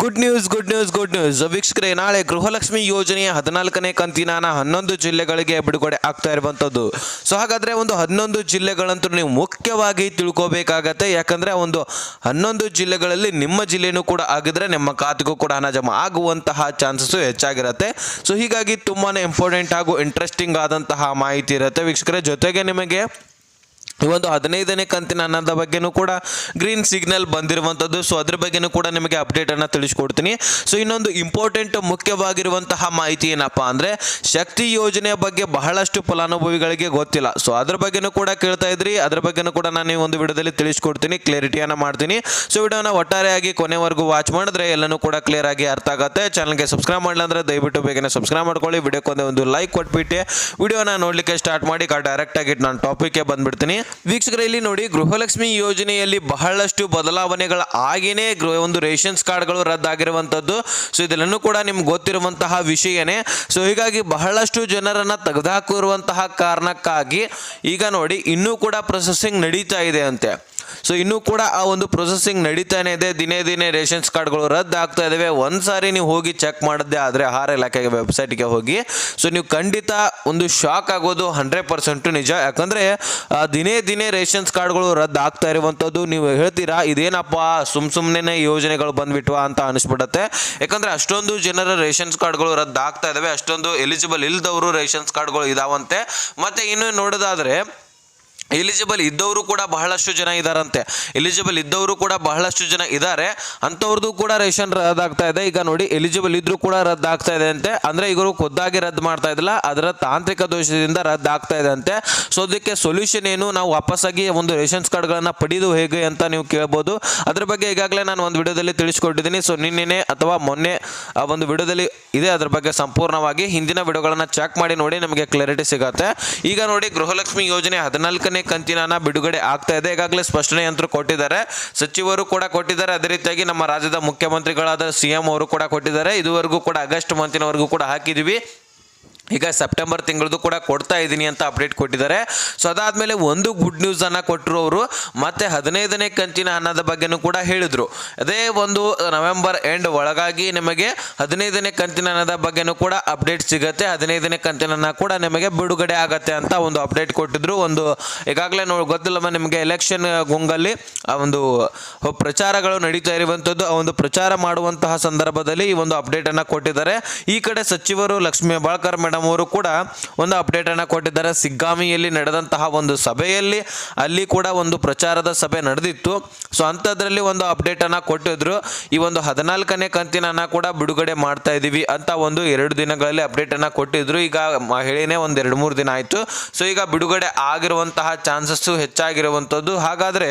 Good news good news good news ವೀಕ್ಷಕರೇ, ನಾಳೆ ಗೃಹಲಕ್ಷ್ಮಿ ಯೋಜನೆಯ ಹದಿನಾಲ್ಕನೇ ಕಂತಿನ ಹನ್ನೊಂದು ಜಿಲ್ಲೆಗಳಿಗೆ ಬಿಡುಗಡೆ ಆಗ್ತಾ ಇರುವಂಥದ್ದು. ಸೊ ಹಾಗಾದ್ರೆ ಒಂದು ಹನ್ನೊಂದು ಜಿಲ್ಲೆಗಳಂತೂ ನೀವು ಮುಖ್ಯವಾಗಿ ತಿಳ್ಕೋಬೇಕಾಗತ್ತೆ. ಯಾಕಂದ್ರೆ ಒಂದು ಹನ್ನೊಂದು ಜಿಲ್ಲೆಗಳಲ್ಲಿ ನಿಮ್ಮ ಜಿಲ್ಲೆನೂ ಕೂಡ ಆಗಿದ್ರೆ ನಿಮ್ಮ ಖಾತೆಗೂ ಕೂಡ ಹಣ ಜಮಾ ಆಗುವಂತಹ ಚಾನ್ಸಸ್ ಹೆಚ್ಚಾಗಿರುತ್ತೆ. ಸೊ ಹೀಗಾಗಿ ತುಂಬಾನೇ ಇಂಪಾರ್ಟೆಂಟ್ ಹಾಗೂ ಇಂಟ್ರೆಸ್ಟಿಂಗ್ ಆದಂತಹ ಮಾಹಿತಿ ಇರುತ್ತೆ. ವೀಕ್ಷಕರೇ, ಜೊತೆಗೆ ನಿಮಗೆ ಈ ಒಂದು ಹದಿನೈದನೇ ಕಂತಿನ ಹಣದ ಬಗ್ಗೆನೂ ಕೂಡ ಗ್ರೀನ್ ಸಿಗ್ನಲ್ ಬಂದಿರುವಂಥದ್ದು ಸೊ ಅದ್ರ ಬಗ್ಗೆನೂ ಕೂಡ ನಿಮಗೆ ಅಪ್ಡೇಟನ್ನು ತಿಳಿಸ್ಕೊಡ್ತೀನಿ. ಸೊ ಇನ್ನೊಂದು ಇಂಪಾರ್ಟೆಂಟ್ ಮುಖ್ಯವಾಗಿರುವಂತಹ ಮಾಹಿತಿ ಏನಪ್ಪ ಅಂದರೆ, ಶಕ್ತಿ ಯೋಜನೆಯ ಬಗ್ಗೆ ಬಹಳಷ್ಟು ಫಲಾನುಭವಿಗಳಿಗೆ ಗೊತ್ತಿಲ್ಲ. ಸೊ ಅದ್ರ ಬಗ್ಗೆನೂ ಕೂಡ ಕೇಳ್ತಾ ಇದ್ರಿ. ಅದ್ರ ಬಗ್ಗೆನೂ ಕೂಡ ನಾನು ಈ ಒಂದು ವಿಡಿಯೋದಲ್ಲಿ ತಿಳಿಸ್ಕೊಡ್ತೀನಿ. ಕ್ಲಾರಿಟಿಯನ್ನು ಮಾಡ್ತೀನಿ. ಸೊ ವಿಡಿಯೋನ ಒಟ್ಟಾರೆಯಾಗಿ ಕೊನೆವರೆಗೂ ವಾಚ್ ಮಾಡಿದ್ರೆ ಎಲ್ಲನೂ ಕೂಡ ಕ್ಲಿಯರ್ ಆಗಿ ಅರ್ಥ ಆಗುತ್ತೆ. ಚಾನಲ್ಗೆ ಸಬ್ಸ್ಕ್ರೈಬ್ ಮಾಡಲ್ಲ ಅಂದ್ರೆ ದಯವಿಟ್ಟು ಬೇಗನೆ ಸಬ್ಸ್ಕ್ರೈಬ್ ಮಾಡ್ಕೊಳ್ಳಿ. ವಿಡಿಯೋಕ್ಕೊಂದೇ ಒಂದು ಲೈಕ್ ಕೊಟ್ಬಿಟ್ಟು. ವಿಡಿಯೋನ ನೋಡಲಿಕ್ಕೆ ಸ್ಟಾರ್ಟ್ ಮಾಡಿ ಡೈರೆಕ್ಟ್ ಆಗಿ ನಾನು ಟಾಪಿಕ್ಗೆ ಬಂದ್ಬಿಡ್ತೀನಿ. ವೀಕ್ಷಕರ, ಇಲ್ಲಿ ನೋಡಿ, ಗೃಹಲಕ್ಷ್ಮಿ ಯೋಜನೆಯಲ್ಲಿ ಬಹಳಷ್ಟು ಬದಲಾವಣೆಗಳ ಆಗಿನೇ ಒಂದು ರೇಷನ್ಸ್ ಕಾರ್ಡ್ಗಳು ರದ್ದಾಗಿರುವಂಥದ್ದು. ಸೊ, ಇದೆಲ್ಲನೂ ಕೂಡ ನಿಮ್ಗೆ ಗೊತ್ತಿರುವಂತಹ ವಿಷಯನೇ. ಸೊ, ಹೀಗಾಗಿ ಬಹಳಷ್ಟು ಜನರನ್ನ ತೆಗೆದುಹಾಕಿರುವಂತಹ ಕಾರಣಕ್ಕಾಗಿ ಈಗ ನೋಡಿ, ಇನ್ನೂ ಕೂಡ ಪ್ರೊಸೆಸಿಂಗ್ ನಡೀತಾ ಇದೆ ಅಂತೆ. ಸೊ ಇನ್ನೂ ಕೂಡ ಆ ಒಂದು ಪ್ರೊಸೆಸಿಂಗ್ ನಡೀತಾನೆ ಇದೆ. ದಿನೇ ದಿನೇ ರೇಷನ್ಸ್ ಕಾರ್ಡ್ಗಳು ರದ್ದು ಆಗ್ತಾ ಇದಾವೆ. ಒಂದು ಸಾರಿ ನೀವು ಹೋಗಿ ಚೆಕ್ ಮಾಡಿದ್ದೆ, ಆದರೆ ಆಹಾರ ಇಲಾಖೆಗೆ ವೆಬ್ಸೈಟ್ಗೆ ಹೋಗಿ. ಸೊ ನೀವು ಖಂಡಿತ ಒಂದು ಶಾಕ್ ಆಗೋದು ಹಂಡ್ರೆಡ್ ಪರ್ಸೆಂಟು ನಿಜ. ಯಾಕಂದರೆ ದಿನೇ ದಿನೇ ರೇಷನ್ಸ್ ಕಾರ್ಡ್ಗಳು ರದ್ದು ಆಗ್ತಾ ಇರುವಂಥದ್ದು ನೀವು ಹೇಳ್ತೀರಾ? ಇದೇನಪ್ಪ, ಸುಮ್ ಸುಮ್ಮನೆ ಯೋಜನೆಗಳು ಬಂದ್ಬಿಟ್ವಾ ಅಂತ ಅನಿಸ್ಬಿಡತ್ತೆ. ಯಾಕಂದರೆ, ಅಷ್ಟೊಂದು ಜನರ ರೇಷನ್ಸ್ ಕಾರ್ಡ್ಗಳು ರದ್ದು ಆಗ್ತಾ ಇದಾವೆ. ಅಷ್ಟೊಂದು ಎಲಿಜಿಬಲ್ ಇಲ್ದವರು ರೇಷನ್ಸ್ ಕಾರ್ಡ್ಗಳು ಇದಾವಂತೆ. ಮತ್ತು ಇನ್ನು ನೋಡೋದಾದರೆ ಎಲಿಜಿಬಲ್ ಇದ್ದವರು ಕೂಡ ಬಹಳಷ್ಟು ಜನ ಇದ್ದಾರಂತೆ ಎಲಿಜಿಬಲ್ ಇದ್ದವರು ಕೂಡ ಬಹಳಷ್ಟು ಜನ ಇದ್ದಾರೆ ಅಂಥವ್ರದ್ದು ಕೂಡ ರೇಷನ್ ರದ್ದಾಗ್ತಾ ಇದೆ. ಈಗ ನೋಡಿ, ಎಲಿಜಿಬಲ್ ಇದ್ರೂ ಕೂಡ ರದ್ದಾಗ್ತಾ ಇದೆ ಅಂತೆ. ಅಂದರೆ ಇವರು ಖುದ್ದಾಗಿ ರದ್ದು ಮಾಡ್ತಾ ಇದ್ದಿಲ್ಲ. ಅದರ ತಾಂತ್ರಿಕ ದೋಷದಿಂದ ರದ್ದಾಗ್ತಾ ಇದೆ ಅಂತೆ. ಸೊ ಅದಕ್ಕೆ ಸೊಲ್ಯೂಷನ್ ಏನು? ನಾವು ವಾಪಸ್ಸಾಗಿ ಒಂದು ರೇಷನ್ಸ್ ಕಾರ್ಡ್ಗಳನ್ನು ಪಡೆದು ಹೇಗೆ ಅಂತ ನೀವು ಕೇಳ್ಬೋದು. ಅದ್ರ ಬಗ್ಗೆ ಈಗಾಗಲೇ ನಾನು ಒಂದು ವಿಡಿಯೋದಲ್ಲಿ ತಿಳಿಸ್ಕೊಟ್ಟಿದ್ದೀನಿ. ಸೊ ನಿನ್ನೆ ಅಥವಾ ಮೊನ್ನೆ, ಆ ಒಂದು ವಿಡಿಯೋದಲ್ಲಿ ಇದೆ. ಅದ್ರ ಬಗ್ಗೆ ಸಂಪೂರ್ಣವಾಗಿ ಹಿಂದಿನ ವಿಡಿಯೋಗಳನ್ನು ಚೆಕ್ ಮಾಡಿ ನೋಡಿ ನಮಗೆ ಕ್ಲಾರಿಟಿ ಸಿಗತ್ತೆ. ಈಗ ನೋಡಿ ಗೃಹಲಕ್ಷ್ಮಿ ಯೋಜನೆ ಹದಿನಾಲ್ಕನೇ ಕಂತಿನ ಬಿಡುಗಡೆ ಆಗ್ತಾ ಇದೆ. ಈಗಾಗಲೇ ಸ್ಪಷ್ಟನೆ ಯಂತ್ರ ಕೊಟ್ಟಿದ್ದಾರೆ. ಸಚಿವರು ಕೂಡ ಕೊಟ್ಟಿದ್ದಾರೆ. ಅದೇ ರೀತಿಯಾಗಿ ನಮ್ಮ ರಾಜ್ಯದ ಮುಖ್ಯಮಂತ್ರಿಗಳಾದ ಸಿಎಂ ಅವರು ಕೂಡ ಕೊಟ್ಟಿದ್ದಾರೆ. ಇದುವರೆಗೂ ಕೂಡ ಆಗಸ್ಟ್ ಮಂತಿನವರೆಗೂ ಕೂಡ ಹಾಕಿದ್ವಿ. ಈಗ ಸೆಪ್ಟೆಂಬರ್ ತಿಂಗಳದು ಕೂಡ ಕೊಡ್ತಾ ಇದ್ದೀನಿ ಅಂತ ಅಪ್ಡೇಟ್ ಕೊಟ್ಟಿದ್ದಾರೆ. ಸೊ ಅದಾದಮೇಲೆ ಒಂದು ಗುಡ್ ನ್ಯೂಸನ್ನು ಕೊಟ್ಟರು ಅವರು. ಮತ್ತೆ ಹದಿನೈದನೇ ಕಂತಿನ ಹಣದ ಬಗ್ಗೆನೂ ಕೂಡ ಹೇಳಿದರು. ಅದೇ ಒಂದು ನವೆಂಬರ್ ಎಂಡ್ ಒಳಗಾಗಿ ನಿಮಗೆ ಹದಿನೈದನೇ ಕಂತಿನ ಹಣದ ಬಗ್ಗೆನೂ ಕೂಡ ಅಪ್ಡೇಟ್ ಸಿಗುತ್ತೆ. ಹದಿನೈದನೇ ಕಂತಿನ ಕೂಡ ನಿಮಗೆ ಬಿಡುಗಡೆ ಆಗುತ್ತೆ ಅಂತ ಒಂದು ಅಪ್ಡೇಟ್ ಕೊಟ್ಟಿದ್ರು. ಒಂದು ಈಗಾಗಲೇ ನೋಡಿ ಗೊತ್ತಿಲ್ಲಮ್ಮ ನಿಮಗೆ ಎಲೆಕ್ಷನ್ ಗುಂಗಲ್ಲಿ ಆ ಒಂದು ಪ್ರಚಾರಗಳು ನಡೀತಾ ಇರುವಂಥದ್ದು ಆ ಒಂದು ಪ್ರಚಾರ ಮಾಡುವಂತಹ ಸಂದರ್ಭದಲ್ಲಿ ಈ ಒಂದು ಅಪ್ಡೇಟನ್ನು ಕೊಟ್ಟಿದ್ದಾರೆ. ಈ ಕಡೆ ಸಚಿವರು ಲಕ್ಷ್ಮೀ ಬಾಳ್ಕರ್ ಮೇಡಮ್ ಅವರು ಕೂಡ ಒಂದು ಅಪ್ಡೇಟನ್ನು ಕೊಟ್ಟಿದ್ದಾರೆ. ಸಿಗ್ಗಾಮಿಯಲ್ಲಿ ನಡೆದಂತಹ ಒಂದು ಸಭೆಯಲ್ಲಿ ಅಲ್ಲಿ ಕೂಡ ಒಂದು ಪ್ರಚಾರದ ಸಭೆ ನಡೆದಿತ್ತು. ಸೊ ಅಂಥದ್ರಲ್ಲಿ ಒಂದು ಅಪ್ಡೇಟನ್ನು ಕೊಟ್ಟಿದ್ರು. ಈ ಒಂದು ಹದಿನಾಲ್ಕನೇ ಕಂತಿನ ಕೂಡ ಬಿಡುಗಡೆ ಮಾಡ್ತಾ ಇದೀವಿ ಅಂತ ಒಂದು ಎರಡು ದಿನಗಳಲ್ಲಿ ಅಪ್ಡೇಟನ್ನು ಕೊಟ್ಟಿದ್ರು. ಈಗ ಮಹಿಳೆಯೇ ಒಂದು ಎರಡು ಮೂರು ದಿನ ಆಯಿತು. ಸೊ ಈಗ ಬಿಡುಗಡೆ ಆಗಿರುವಂತಹ ಚಾನ್ಸಸ್ಸು ಹೆಚ್ಚಾಗಿರುವಂಥದ್ದು ಹಾಗಾದರೆ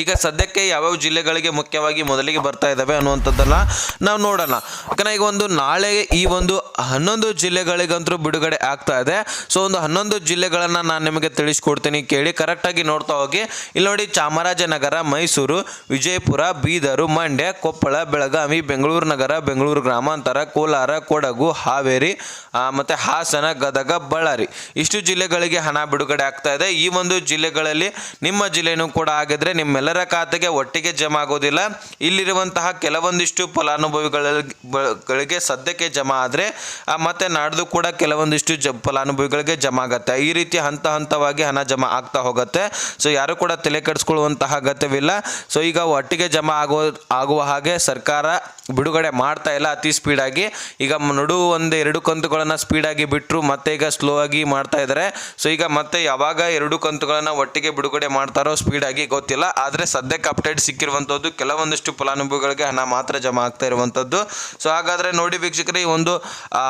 ಈಗ ಸದ್ಯಕ್ಕೆ ಯಾವ್ಯಾವ ಜಿಲ್ಲೆಗಳಿಗೆ ಮುಖ್ಯವಾಗಿ ಮೊದಲಿಗೆ ಬರ್ತಾ ಇದ್ದಾವೆ ಅನ್ನುವಂಥದ್ದನ್ನು ನಾವು ನೋಡೋಣ. ಯಾಕಂದರೆ ಈಗ ಒಂದು ನಾಳೆ ಈ ಒಂದು ಹನ್ನೊಂದು ಜಿಲ್ಲೆಗಳಿಗಂತೂ ಬಿಡುಗಡೆ ಆಗ್ತಾ ಇದೆ. ಸೊ ಒಂದು ಹನ್ನೊಂದು ಜಿಲ್ಲೆಗಳನ್ನು ನಾನು ನಿಮಗೆ ತಿಳಿಸ್ಕೊಡ್ತೀನಿ ಕೇಳಿ ಕರೆಕ್ಟಾಗಿ ನೋಡ್ತಾ ಹೋಗಿ. ಇಲ್ಲಿ ನೋಡಿ ಚಾಮರಾಜನಗರ, ಮೈಸೂರು, ವಿಜಯಪುರ, ಬೀದರು, ಮಂಡ್ಯ, ಕೊಪ್ಪಳ, ಬೆಳಗಾವಿ, ಬೆಂಗಳೂರು ನಗರ, ಬೆಂಗಳೂರು ಗ್ರಾಮಾಂತರ, ಕೋಲಾರ, ಕೊಡಗು, ಹಾವೇರಿ ಮತ್ತು ಹಾಸನ, ಗದಗ, ಬಳ್ಳಾರಿ. ಇಷ್ಟು ಜಿಲ್ಲೆಗಳಿಗೆ ಹಣ ಬಿಡುಗಡೆ ಆಗ್ತಾ ಇದೆ. ಈ ಒಂದು ಜಿಲ್ಲೆಗಳಲ್ಲಿ ನಿಮ್ಮ ಜಿಲ್ಲೆನೂ ಕೂಡ ಆಗಿದ್ರೆ ನಿಮ್ಮೆಲ್ಲರ ಖಾತೆಗೆ ಒಟ್ಟಿಗೆ ಜಮಾ ಆಗೋದಿಲ್ಲ. ಇಲ್ಲಿರುವಂತಹ ಕೆಲವೊಂದಿಷ್ಟು ಫಲಾನುಭವಿಗಳಿಗೆ ಸದ್ಯಕ್ಕೆ ಜಮಾ ಆದರೆ ಮತ್ತೆ ನಾಡ್ದು ಕೂಡ ಕೆಲವೊಂದಿಷ್ಟು ಜ ಫಲಾನುಭವಿಗಳಿಗೆ ಜಮಾ ಆಗತ್ತೆ. ಈ ರೀತಿ ಹಂತ ಹಂತವಾಗಿ ಹಣ ಜಮಾ ಆಗ್ತಾ ಹೋಗುತ್ತೆ. ಸೊ, ಯಾರು ಕೂಡ ತಲೆ ಕೆಡಿಸ್ಕೊಳ್ಳುವಂತಹ ಅಗತ್ಯವಿಲ್ಲ. ಸೊ, ಈಗ ಒಟ್ಟಿಗೆ ಜಮಾ ಆಗೋ ಆಗುವ ಹಾಗೆ ಸರ್ಕಾರ ಬಿಡುಗಡೆ ಮಾಡ್ತಾ ಇಲ್ಲ ಅತಿ ಸ್ಪೀಡಾಗಿ. ಈಗ ನಡು ಒಂದು ಎರಡು ಕಂತುಗಳನ್ನು ಸ್ಪೀಡಾಗಿ ಬಿಟ್ಟರು ಮತ್ತೆ ಈಗ ಸ್ಲೋ ಆಗಿ ಮಾಡ್ತಾ ಇದ್ದಾರೆ ಸೊ, ಈಗ ಮತ್ತೆ ಯಾವಾಗ ಎರಡು ಕಂತುಗಳನ್ನು ಒಟ್ಟಿಗೆ ಬಿಡುಗಡೆ ಮಾಡ್ತಾರೋ ಸ್ಪೀಡಾಗಿ ಗೊತ್ತಿಲ್ಲ. ಆದರೆ ಸದ್ಯಕ್ಕೆ ಅಪ್ಡೇಟ್ ಸಿಕ್ಕಿರುವಂಥದ್ದು ಕೆಲವೊಂದಿಷ್ಟು ಫಲಾನುಭವಿಗಳಿಗೆ ಹಣ ಮಾತ್ರ ಜಮಾ ಆಗ್ತಾ ಇರುವಂಥದ್ದು ಸೊ ಹಾಗಾದರೆ ನೋಡಿ ವೀಕ್ಷಕರೇ, ಈ ಒಂದು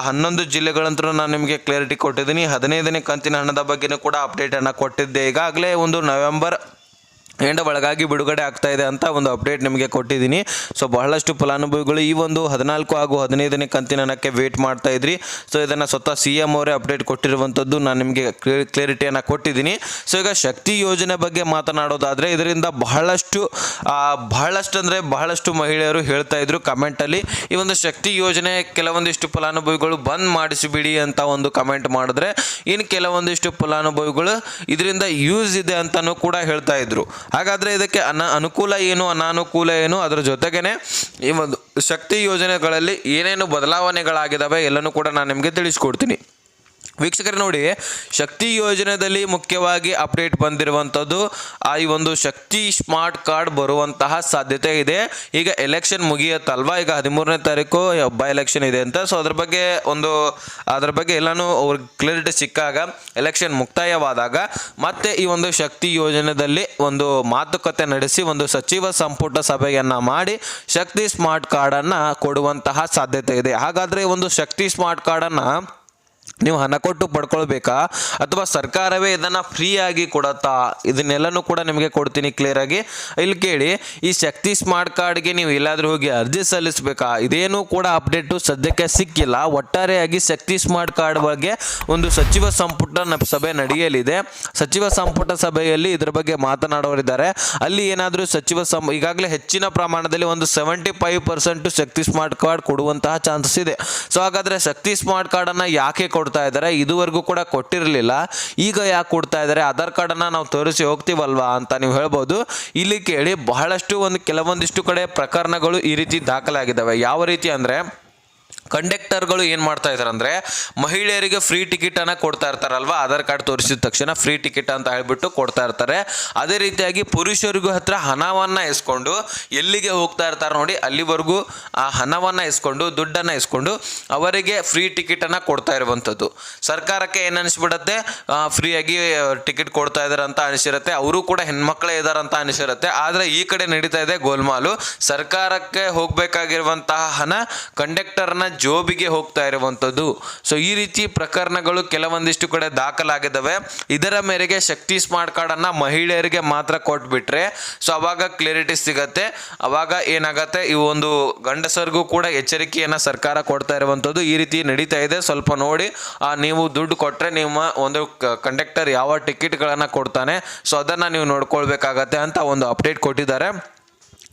ಹನ್ನೊಂದು ಜಿಲ್ಲೆಗಳಂತೂ ನಾನು ನಿಮಗೆ ಕ್ಲಾರಿಟಿ ಕೊಟ್ಟಿದ್ದೀನಿ. ಹದಿನೈದನೇ ಕಂತಿನ ಹಣದ ಬಗ್ಗೆನೂ ಕೂಡ ಅಪ್ಡೇಟನ್ನು ಕೊಟ್ಟಿದ್ದೆ. ಈಗಾಗಲೇ ಒಂದು ನವೆಂಬರ್ ಎಂಡ್ ಒಳಗಾಗಿ ಬಿಡುಗಡೆ ಆಗ್ತಾ ಇದೆ ಅಂತ ಒಂದು ಅಪ್ಡೇಟ್ ನಿಮಗೆ ಕೊಟ್ಟಿದ್ದೀನಿ. ಸೊ ಬಹಳಷ್ಟು ಫಲಾನುಭವಿಗಳು ಈ ಒಂದು ಹದಿನಾಲ್ಕು ಹಾಗೂ ಹದಿನೈದನೇ ಕಂತಿನ ಹಣಕ್ಕೆ ವೇಟ್ ಮಾಡ್ತಾ ಇದ್ರಿ. ಸೊ ಇದನ್ನು ಸ್ವತಃ ಸಿ ಎಂ ಅವರೇ ಅಪ್ಡೇಟ್ ಕೊಟ್ಟಿರುವಂಥದ್ದು ನಾನು ನಿಮಗೆ ಕ್ಲಿಯರಿಟಿಯನ್ನು ಕೊಟ್ಟಿದ್ದೀನಿ. ಸೊ ಈಗ ಶಕ್ತಿ ಯೋಜನೆ ಬಗ್ಗೆ ಮಾತನಾಡೋದಾದರೆ ಇದರಿಂದ ಬಹಳಷ್ಟು ಬಹಳಷ್ಟು ಅಂದರೆ ಬಹಳಷ್ಟು ಮಹಿಳೆಯರು ಹೇಳ್ತಾ ಇದ್ರು ಕಮೆಂಟಲ್ಲಿ ಈ ಒಂದು ಶಕ್ತಿ ಯೋಜನೆ ಕೆಲವೊಂದಿಷ್ಟು ಫಲಾನುಭವಿಗಳು ಬಂದ್ ಮಾಡಿಸಿಬಿಡಿ ಅಂತ ಒಂದು ಕಮೆಂಟ್ ಮಾಡಿದ್ರೆ ಇನ್ನು ಕೆಲವೊಂದಿಷ್ಟು ಫಲಾನುಭವಿಗಳು ಇದರಿಂದ ಯೂಸ್ ಇದೆ ಅಂತಲೂ ಕೂಡ ಹೇಳ್ತಾ ಇದ್ರು. ಹಾಗಾದರೆ ಇದಕ್ಕೆ ಅನ ಅನುಕೂಲ ಏನು, ಅನಾನುಕೂಲ ಏನು, ಅದರ ಜೊತೆಗೇನೆ ಈ ಒಂದು ಶಕ್ತಿ ಯೋಜನೆಗಳಲ್ಲಿ ಏನೇನು ಬದಲಾವಣೆಗಳಾಗಿದ್ದಾವೆ ಎಲ್ಲನೂ ಕೂಡ ನಾನು ನಿಮಗೆ ತಿಳಿಸ್ಕೊಡ್ತೀನಿ. ವೀಕ್ಷಕರೇ ನೋಡಿ, ಶಕ್ತಿ ಯೋಜನೆಯಲ್ಲಿ ಮುಖ್ಯವಾಗಿ ಅಪ್ಡೇಟ್ ಬಂದಿರುವಂಥದ್ದು, ಆ ಈ ಒಂದು ಶಕ್ತಿ ಸ್ಮಾರ್ಟ್ ಕಾರ್ಡ್ ಬರುವಂತಹ ಸಾಧ್ಯತೆ ಇದೆ. ಈಗ ಎಲೆಕ್ಷನ್ ಮುಗಿಯತ್ತಲ್ವಾ? ಈಗ ಹದಿಮೂರನೇ ತಾರೀಕು ಬೈ ಎಲೆಕ್ಷನ್ ಇದೆ ಅಂತ. ಸೊ ಅದ್ರ ಬಗ್ಗೆ ಒಂದು, ಅದ್ರ ಬಗ್ಗೆ ಎಲ್ಲನೂ ಅವ್ರಿಗೆ ಕ್ಲಿಯರಿಟಿ ಸಿಕ್ಕಾಗ, ಎಲೆಕ್ಷನ್ ಮುಕ್ತಾಯವಾದಾಗ, ಮತ್ತೆ ಈ ಒಂದು ಶಕ್ತಿ ಯೋಜನೆಯಲ್ಲಿ ಒಂದು ಮಾತುಕತೆ ನಡೆಸಿ, ಒಂದು ಸಚಿವ ಸಂಪುಟ ಸಭೆಯನ್ನ ಮಾಡಿ, ಶಕ್ತಿ ಸ್ಮಾರ್ಟ್ ಕಾರ್ಡನ್ನು ಕೊಡುವಂತಹ ಸಾಧ್ಯತೆ ಇದೆ. ಹಾಗಾದರೆ ಒಂದು ಶಕ್ತಿ ಸ್ಮಾರ್ಟ್ ಕಾರ್ಡನ್ನು ನೀವು ಹಣ ಕೊಟ್ಟು ಪಡ್ಕೊಳ್ಬೇಕಾ? ಅಥವಾ ಸರ್ಕಾರವೇ ಇದನ್ನು ಫ್ರೀಯಾಗಿ ಕೊಡತ್ತಾ? ಇದನ್ನೆಲ್ಲನೂ ಕೂಡ ನಿಮಗೆ ಕೊಡ್ತೀನಿ ಕ್ಲಿಯರಾಗಿ ಇಲ್ಲಿ ಕೇಳಿ, ಈ ಶಕ್ತಿ ಸ್ಮಾರ್ಟ್ ಕಾರ್ಡ್ಗೆ ನೀವು ಎಲ್ಲಾದರೂ ಹೋಗಿ ಅರ್ಜಿ ಸಲ್ಲಿಸಬೇಕಾ? ಇದೇನೂ ಕೂಡ ಅಪ್ಡೇಟು ಸದ್ಯಕ್ಕೆ ಸಿಕ್ಕಿಲ್ಲ. ಒಟ್ಟಾರೆಯಾಗಿ ಶಕ್ತಿ ಸ್ಮಾರ್ಟ್ ಕಾರ್ಡ್ ಬಗ್ಗೆ ಒಂದು ಸಚಿವ ಸಂಪುಟ ಸಭೆ ನಡೆಯಲಿದೆ. ಸಚಿವ ಸಂಪುಟ ಸಭೆಯಲ್ಲಿ ಇದರ ಬಗ್ಗೆ ಮಾತನಾಡೋರಿದ್ದಾರೆ ಅಲ್ಲಿ ಏನಾದರೂ ಸಚಿವ ಸಂ ಈಗಾಗಲೇ ಹೆಚ್ಚಿನ ಪ್ರಮಾಣದಲ್ಲಿ ಒಂದು seventy five percent Shakti smart card ಕೊಡುವಂತಹ ಚಾನ್ಸಸ್ ಇದೆ. ಸೊ ಹಾಗಾದರೆ ಶಕ್ತಿ ಸ್ಮಾರ್ಟ್ ಕಾರ್ಡನ್ನು ಯಾಕೆ ಕೊಡ್ತಾ ಇದ್ದಾರೆ, ಇದುವರೆಗೂ ಕೂಡ ಕೊಟ್ಟಿರಲಿಲ್ಲ. ಈಗ ಯಾಕೆ ಕೊಡ್ತಾ ಇದ್ದಾರೆ, ಆಧಾರ್ ಕಾರ್ಡನ್ನು ನಾವು ತೋರಿಸಿ ಹೋಗ್ತೀವಲ್ವಾ ಅಂತ ನೀವು ಹೇಳ್ಬೋದು. ಇಲ್ಲಿ ಕೇಳಿ, ಬಹಳಷ್ಟು ಒಂದು ಕೆಲವೊಂದಿಷ್ಟು ಕಡೆ ಪ್ರಕರಣಗಳು ಈ ರೀತಿ ದಾಖಲಾಗಿದ್ದಾವೆ. ಯಾವ ರೀತಿ ಅಂದರೆ ಕಂಡಕ್ಟರ್ಗಳು ಏನು ಮಾಡ್ತಾ ಇದ್ದಾರೆ ಅಂದರೆ ಮಹಿಳೆಯರಿಗೆ ಫ್ರೀ ಟಿಕೆಟನ್ನು ಕೊಡ್ತಾ ಇರ್ತಾರಲ್ವಾ? ಆಧಾರ್ ಕಾರ್ಡ್ ತೋರಿಸಿದ ತಕ್ಷಣ ಫ್ರೀ ಟಿಕೆಟ್ ಅಂತ ಹೇಳಿಬಿಟ್ಟು ಕೊಡ್ತಾ ಇರ್ತಾರೆ. ಅದೇ ರೀತಿಯಾಗಿ ಪುರುಷರಿಗೂ ಹತ್ರ ಹಣವನ್ನು ಇಸ್ಕೊಂಡು ಎಲ್ಲಿಗೆ ಹೋಗ್ತಾ ಇರ್ತಾರೆ ನೋಡಿ, ಅಲ್ಲಿವರೆಗೂ ಆ ಹಣವನ್ನು ಇಸ್ಕೊಂಡು ದುಡ್ಡನ್ನು ಇಸ್ಕೊಂಡು ಅವರಿಗೆ ಫ್ರೀ ಟಿಕೆಟನ್ನು ಕೊಡ್ತಾ ಇರುವಂಥದ್ದು. ಸರ್ಕಾರಕ್ಕೆ ಏನು ಅನಿಸ್ಬಿಡತ್ತೆ? ಫ್ರೀಯಾಗಿ ಟಿಕೆಟ್ ಕೊಡ್ತಾ ಇದ್ದಾರೆ ಅಂತ ಅನಿಸಿರುತ್ತೆ. ಅವರು ಕೂಡ ಹೆಣ್ಮಕ್ಳೇ ಇದ್ದಾರೆ ಅಂತ ಅನಿಸಿರುತ್ತೆ. ಆದರೆ ಈ ಕಡೆ ನಡೀತಾ ಇದೆ ಗೋಲ್ಮಾಲು. ಸರ್ಕಾರಕ್ಕೆ ಹೋಗಬೇಕಾಗಿರುವಂತಹ ಹಣ ಕಂಡಕ್ಟರ್ನ ಜೋಬಿಗೆ ಹೋಗ್ತಾ ಇರುವಂಥದ್ದು. ಸೊ ಈ ರೀತಿ ಪ್ರಕರಣಗಳು ಕೆಲವೊಂದಿಷ್ಟು ಕಡೆ ದಾಖಲಾಗಿದ್ದಾವೆ ಇದರ ಮೇರೆಗೆ ಶಕ್ತಿ ಸ್ಮಾರ್ಟ್ ಕಾರ್ಡನ್ನು ಮಹಿಳೆಯರಿಗೆ ಮಾತ್ರ ಕೊಟ್ಬಿಟ್ರೆ ಸೊ ಅವಾಗ ಕ್ಲಿಯರಿಟಿ ಸಿಗತ್ತೆ. ಅವಾಗ ಏನಾಗತ್ತೆ ಈ ಒಂದು ಗಂಡಸರಿಗೂ ಕೂಡ ಎಚ್ಚರಿಕೆಯನ್ನು ಸರ್ಕಾರ ಕೊಡ್ತಾ ಇರುವಂಥದ್ದು ಈ ರೀತಿ ನಡೀತಾ ಇದೆ. ಸ್ವಲ್ಪ ನೋಡಿ ಆ, ನೀವು ದುಡ್ಡು ಕೊಟ್ಟರೆ ನಿಮ್ಮ ಒಂದು ಕಂಡಕ್ಟರ್ ಯಾವ ಟಿಕೆಟ್ಗಳನ್ನು ಕೊಡ್ತಾನೆ ಸೊ ಅದನ್ನು ನೀವು ನೋಡ್ಕೊಳ್ಬೇಕಾಗತ್ತೆ ಅಂತ ಒಂದು ಅಪ್ಡೇಟ್ ಕೊಟ್ಟಿದ್ದಾರೆ.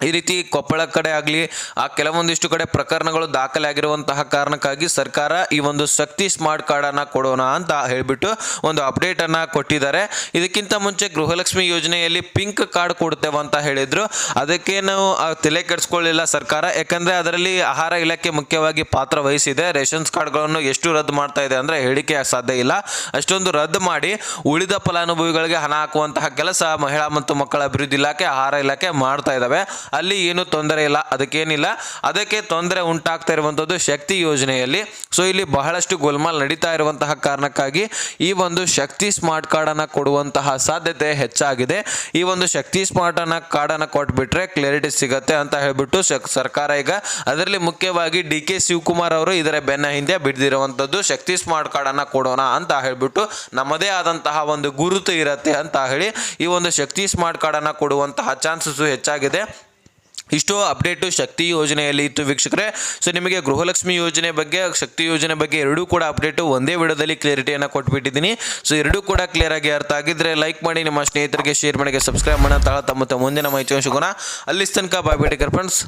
ಈ ರೀತಿ ಕೊಪ್ಪಳ ಕಡೆ ಆಗಲಿ, ಆ ಕೆಲವೊಂದಿಷ್ಟು ಕಡೆ ಪ್ರಕರಣಗಳು ದಾಖಲೆ ಆಗಿರುವಂತಹ ಕಾರಣಕ್ಕಾಗಿ ಸರ್ಕಾರ ಈ ಒಂದು ಶಕ್ತಿ ಸ್ಮಾರ್ಟ್ ಕಾರ್ಡನ್ನು ಕೊಡೋಣ ಅಂತ ಹೇಳಿಬಿಟ್ಟು ಒಂದು ಅಪ್ಡೇಟನ್ನು ಕೊಟ್ಟಿದ್ದಾರೆ. ಇದಕ್ಕಿಂತ ಮುಂಚೆ ಗೃಹಲಕ್ಷ್ಮಿ ಯೋಜನೆಯಲ್ಲಿ ಪಿಂಕ್ ಕಾರ್ಡ್ ಕೊಡ್ತೇವೆ ಅಂತ ಹೇಳಿದ್ರು. ಅದಕ್ಕೆ ನಾವು ತಲೆ ಕೆಡಿಸ್ಕೊಳ್ಳಿಲ್ಲ ಸರ್ಕಾರ. ಯಾಕಂದರೆ ಅದರಲ್ಲಿ ಆಹಾರ ಇಲಾಖೆ ಮುಖ್ಯವಾಗಿ ಪಾತ್ರ ವಹಿಸಿದೆ. ರೇಷನ್ಸ್ ಕಾರ್ಡ್ಗಳನ್ನು ಎಷ್ಟು ರದ್ದು ಮಾಡ್ತಾ ಇದೆ ಅಂದರೆ ಹೇಳಿಕೆ ಸಾಧ್ಯ ಇಲ್ಲ. ಅಷ್ಟೊಂದು ರದ್ದು ಮಾಡಿ ಉಳಿದ ಫಲಾನುಭವಿಗಳಿಗೆ ಹಣ ಹಾಕುವಂತಹ ಕೆಲಸ ಮಹಿಳಾ ಮತ್ತು ಮಕ್ಕಳ ಅಭಿವೃದ್ಧಿ ಇಲಾಖೆ, ಆಹಾರ ಇಲಾಖೆ ಮಾಡ್ತಾ ಇದ್ದಾವೆ ಅಲ್ಲಿ ಏನು ತೊಂದರೆ ಇಲ್ಲ, ಅದಕ್ಕೇನಿಲ್ಲ. ಅದಕ್ಕೆ ತೊಂದರೆ ಉಂಟಾಗ್ತಾ ಇರುವಂಥದ್ದು ಶಕ್ತಿ ಯೋಜನೆಯಲ್ಲಿ. ಸೊ ಇಲ್ಲಿ ಬಹಳಷ್ಟು ಗೋಲ್ಮಾಲ್ ನಡೀತಾ ಇರುವಂತಹ ಕಾರಣಕ್ಕಾಗಿ ಈ ಒಂದು ಶಕ್ತಿ ಸ್ಮಾರ್ಟ್ ಕಾರ್ಡನ್ನು ಕೊಡುವಂತಹ ಸಾಧ್ಯತೆ ಹೆಚ್ಚಾಗಿದೆ. ಈ ಒಂದು ಶಕ್ತಿ ಸ್ಮಾರ್ಟ್ ಅನ್ನ ಕಾರ್ಡನ್ನು ಕೊಟ್ಬಿಟ್ರೆ ಕ್ಲಿಯರಿಟಿ ಸಿಗತ್ತೆ ಅಂತ ಹೇಳ್ಬಿಟ್ಟು ಸರ್ಕಾರ ಈಗ ಅದರಲ್ಲಿ ಮುಖ್ಯವಾಗಿ ಡಿ ಕೆ ಶಿವಕುಮಾರ್ ಅವರು ಇದರ ಬೆನ್ನ ಹಿಂದೆ ಬಿಡ್ದಿರುವಂಥದ್ದು ಶಕ್ತಿ ಸ್ಮಾರ್ಟ್ ಕಾರ್ಡನ್ನು ಕೊಡೋಣ ಅಂತ ಹೇಳ್ಬಿಟ್ಟು ನಮ್ಮದೇ ಆದಂತಹ ಒಂದು ಗುರುತು ಇರತ್ತೆ ಅಂತ ಹೇಳಿ ಈ ಒಂದು ಶಕ್ತಿ ಸ್ಮಾರ್ಟ್ ಕಾರ್ಡನ್ನು ಕೊಡುವಂತಹ ಚಾನ್ಸಸ್ ಹೆಚ್ಚಾಗಿದೆ. ಇಷ್ಟು ಅಪ್ಡೇಟು ಶಕ್ತಿ ಯೋಜನೆಯಲ್ಲಿ ಇತ್ತು ವೀಕ್ಷಕರೇ. ಸೊ ನಿಮಗೆ ಗೃಹಲಕ್ಷ್ಮಿ ಯೋಜನೆ ಬಗ್ಗೆ, ಶಕ್ತಿ ಯೋಜನೆ ಬಗ್ಗೆ ಎರಡೂ ಕೂಡ ಅಪ್ಡೇಟು ಒಂದೇ ವಿಡಿಯೋದಲ್ಲಿ ಕ್ಲಿಯರಿಟಿಯನ್ನು ಕೊಟ್ಬಿಟ್ಟಿದ್ದೀನಿ. ಸೊ ಎರಡೂ ಕೂಡ ಕ್ಲಿಯರ್ ಆಗಿ ಅರ್ಥ ಆಗಿದ್ರೆ ಲೈಕ್ ಮಾಡಿ, ನಿಮ್ಮ ಸ್ನೇಹಿತರಿಗೆ ಶೇರ್ ಮಾಡಿ ಸಬ್ಸ್ಕ್ರೈಬ್ ಮಾಡೋಣ. ತಾಳ ತಮ್ಮ ಮುಂದಿನ ಮಾಹಿತಿ ಸಿಗೋಣ. ಅಲ್ಲಿ ತನಕ ಬಾಯ್ ಬೇಟೇಕರ್ ಫ್ರೆಂಡ್ಸ್